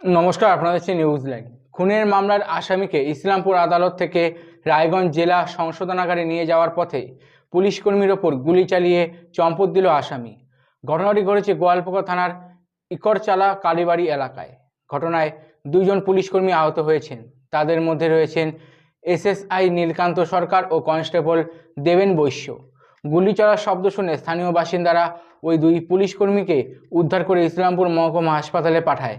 নমস্কার আপনাদের হচ্ছে নিউজ লাইন খুনের মামলার আসামিকে ইসলামপুর আদালত থেকে রায়গঞ্জ জেলা সংশোধনাগারে নিয়ে যাওয়ার পথে পুলিশ কর্মীর ওপর গুলি চালিয়ে চম্পট দিল আসামি। ঘটনাটি ঘটেছে গোয়ালপোকা থানার ইকরচালা কালীবাড়ি এলাকায়। ঘটনায় দুইজন পুলিশ কর্মী আহত হয়েছেন। তাদের মধ্যে রয়েছেন এসএসআই নীলকান্ত সরকার ও কনস্টেবল দেবেন বৈশ্য। গুলি চলার শব্দ শুনে স্থানীয় বাসিন্দারা ওই দুই পুলিশ কর্মীকে উদ্ধার করে ইসলামপুর মহকুমা হাসপাতালে পাঠায়।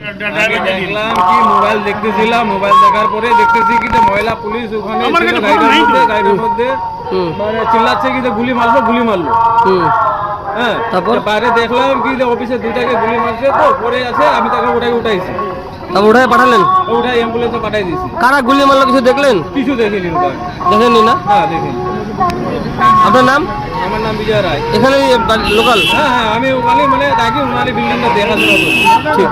দেখলাম কি মোবাইল দেখতেছিলাম মোবাইল দেখার পরে দেখতেছি কি মহিলা পুলিশ ওখানে গাড়ির মধ্যে মানে চিল্লাচ্ছে কি গুলি মারলো গুলি মারলো। হ্যাঁ তারপর? বাইরে দেখলাম কি অফিসে দুটাকে গুলি মারছে তো পরে আছে আমি তাকে ওটাকে উঠাইছি। তারপর ওটাই পাঠালেন? ওটাই অ্যাম্বুলেন্সে পাঠাই দিয়েছি। কারা গুলি মারলো কিছু দেখলেন? কিছু দেখিনি দেখেননি না? হ্যাঁ দেখিনি। আপনার নাম? আমার নাম বিজয় রায়। এখানে লোকাল? হ্যাঁ হ্যাঁ আমি ওখানে মানে থাকি ওনার বিল্ডিংটা দেখাশোনা করি। ঠিক।